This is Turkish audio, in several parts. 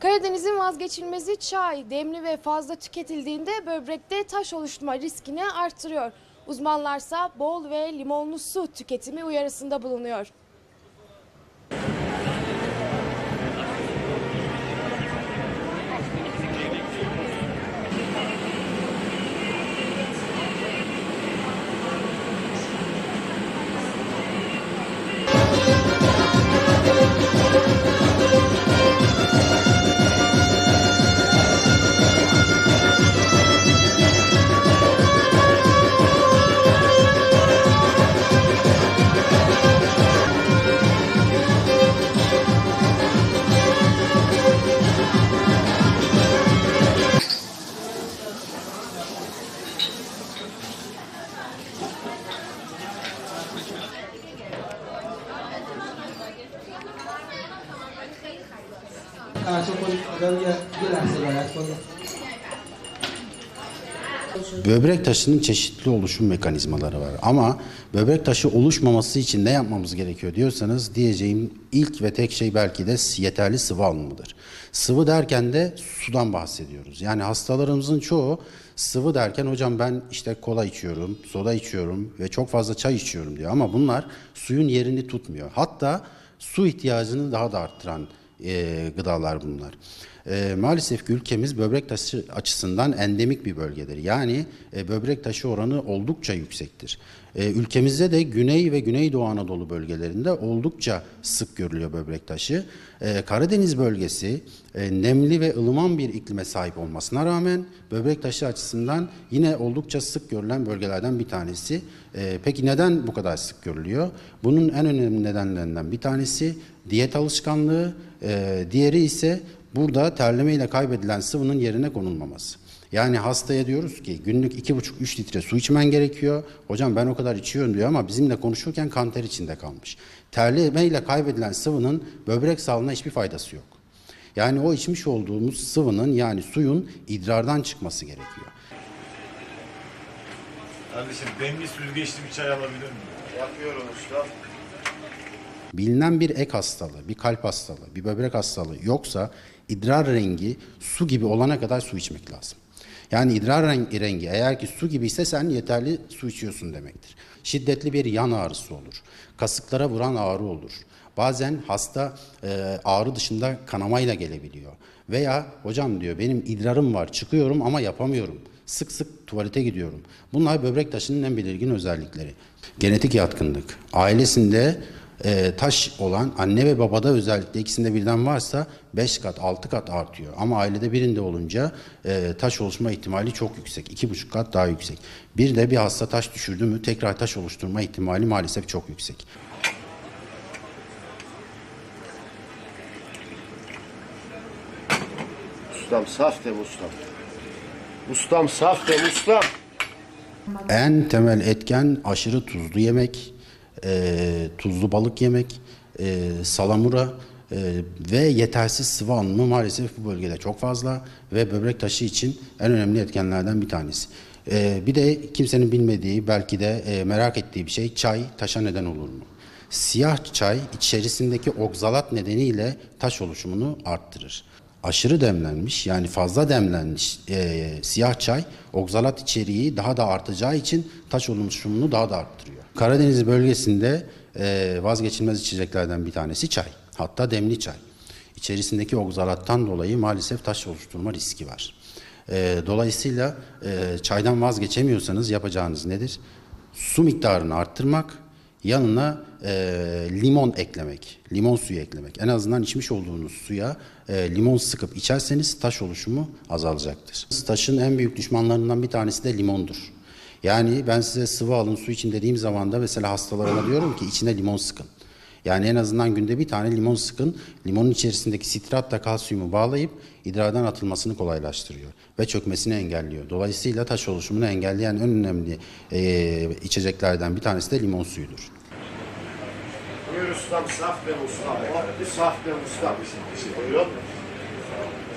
Karadeniz'in vazgeçilmezi çay, demli ve fazla tüketildiğinde böbrekte taş oluşturma riskini artırıyor. Uzmanlarsa bol ve limonlu su tüketimi uyarısında bulunuyor. Böbrek taşının çeşitli oluşum mekanizmaları var. Ama böbrek taşı oluşmaması için ne yapmamız gerekiyor diyorsanız diyeceğim ilk ve tek şey belki de yeterli sıvı alımıdır. Sıvı derken de sudan bahsediyoruz. Yani hastalarımızın çoğu sıvı derken hocam ben işte kola içiyorum, soda içiyorum ve çok fazla çay içiyorum diyor. Ama bunlar suyun yerini tutmuyor. Hatta su ihtiyacını daha da arttıran e, gıdalar bunlar. E, maalesef ülkemiz böbrek taşı açısından endemik bir bölgedir. Yani e, böbrek taşı oranı oldukça yüksektir. E, ülkemizde de Güney ve Güneydoğu Anadolu bölgelerinde oldukça sık görülüyor böbrek taşı. E, Karadeniz bölgesi e, nemli ve ılıman bir iklime sahip olmasına rağmen böbrek taşı açısından yine oldukça sık görülen bölgelerden bir tanesi. E, peki neden bu kadar sık görülüyor? Bunun en önemli nedenlerinden bir tanesi diyet alışkanlığı, e, diğeri ise burada terleme ile kaybedilen sıvının yerine konulmaması. Yani hastaya diyoruz ki günlük 2,5-3 litre su içmen gerekiyor. Hocam ben o kadar içiyorum diyor ama bizimle konuşurken kanter içinde kalmış. Terleme ile kaybedilen sıvının böbrek sağlığına hiçbir faydası yok. Yani o içmiş olduğumuz sıvının yani suyun idrardan çıkması gerekiyor. Kardeşim demli süzgeçli bir çay alabilir miyim? Yapıyorum usta. Bilinen bir ek hastalığı, bir kalp hastalığı, bir böbrek hastalığı yoksa idrar rengi su gibi olana kadar su içmek lazım. Yani idrar ren- rengi eğer ki su gibi ise sen yeterli su içiyorsun demektir. Şiddetli bir yan ağrısı olur. Kasıklara vuran ağrı olur. Bazen hasta e, ağrı dışında kanamayla gelebiliyor. Veya hocam diyor benim idrarım var çıkıyorum ama yapamıyorum. Sık sık tuvalete gidiyorum. Bunlar böbrek taşının en belirgin özellikleri. Genetik yatkınlık. Ailesinde e, taş olan anne ve babada özellikle ikisinde birden varsa 5 kat 6 kat artıyor. Ama ailede birinde olunca e, taş oluşma ihtimali çok yüksek. 2,5 kat daha yüksek. Bir de bir hasta taş düşürdü mü tekrar taş oluşturma ihtimali maalesef çok yüksek. Ustam saf de ustam. Ustam saf de ustam. En temel etken aşırı tuzlu yemek, e, tuzlu balık yemek, e, salamura e, ve yetersiz sıvı alımı maalesef bu bölgede çok fazla ve böbrek taşı için en önemli etkenlerden bir tanesi. E, bir de kimsenin bilmediği belki de e, merak ettiği bir şey çay taşa neden olur mu? Siyah çay içerisindeki okzalat nedeniyle taş oluşumunu arttırır aşırı demlenmiş yani fazla demlenmiş e, siyah çay okzalat içeriği daha da artacağı için taş oluşumunu daha da arttırıyor. Karadeniz bölgesinde e, vazgeçilmez içeceklerden bir tanesi çay. Hatta demli çay. İçerisindeki okzalattan dolayı maalesef taş oluşturma riski var. E, dolayısıyla e, çaydan vazgeçemiyorsanız yapacağınız nedir? Su miktarını arttırmak, yanına e, limon eklemek, limon suyu eklemek. En azından içmiş olduğunuz suya e, limon sıkıp içerseniz taş oluşumu azalacaktır. Taşın en büyük düşmanlarından bir tanesi de limondur. Yani ben size sıvı alın su için dediğim zaman da mesela hastalarıma diyorum ki içine limon sıkın. Yani en azından günde bir tane limon sıkın. Limonun içerisindeki sitratla kalsiyumu bağlayıp idrardan atılmasını kolaylaştırıyor ve çökmesini engelliyor. Dolayısıyla taş oluşumunu engelleyen en önemli e, içeceklerden bir tanesi de limon suyudur. Buyur ustam saf de ustam. Saf de ustam. Buyurun.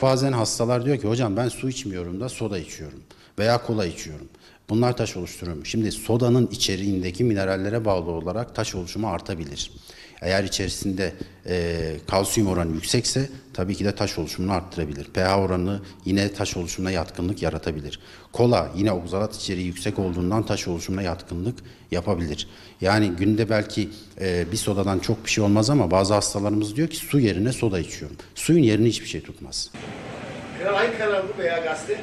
Bazen hastalar diyor ki hocam ben su içmiyorum da soda içiyorum veya kola içiyorum. Bunlar taş oluşturur mu? Şimdi sodanın içeriğindeki minerallere bağlı olarak taş oluşumu artabilir. Eğer içerisinde e, kalsiyum oranı yüksekse tabii ki de taş oluşumunu arttırabilir. pH oranı yine taş oluşumuna yatkınlık yaratabilir. Kola yine okzalat içeriği yüksek olduğundan taş oluşumuna yatkınlık yapabilir. Yani günde belki e, bir sodadan çok bir şey olmaz ama bazı hastalarımız diyor ki su yerine soda içiyorum. Suyun yerini hiçbir şey tutmaz. Hangi kanal bu veya gazete?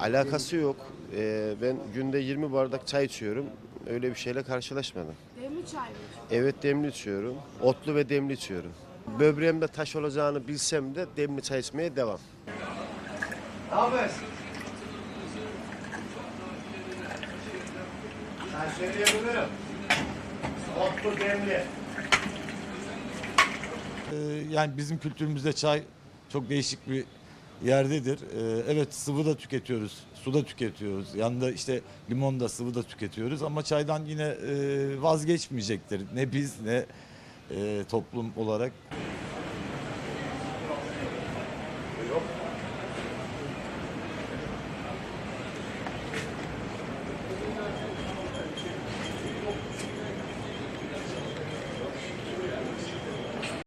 Alakası yok. Ee, ben günde 20 bardak çay içiyorum. Öyle bir şeyle karşılaşmadım. Demli çay mı? Evet demli içiyorum. Otlu ve demli içiyorum. Böbreğimde taş olacağını bilsem de demli çay içmeye devam. Ne yapıyorsun? Sen söyleyebilirim. Otlu demli. Ee, yani bizim kültürümüzde çay çok değişik bir yerdedir. Ee, evet sıvı da tüketiyoruz, su da tüketiyoruz. Yanında işte limon da sıvı da tüketiyoruz ama çaydan yine e, vazgeçmeyecektir. Ne biz ne e, toplum olarak. Yok.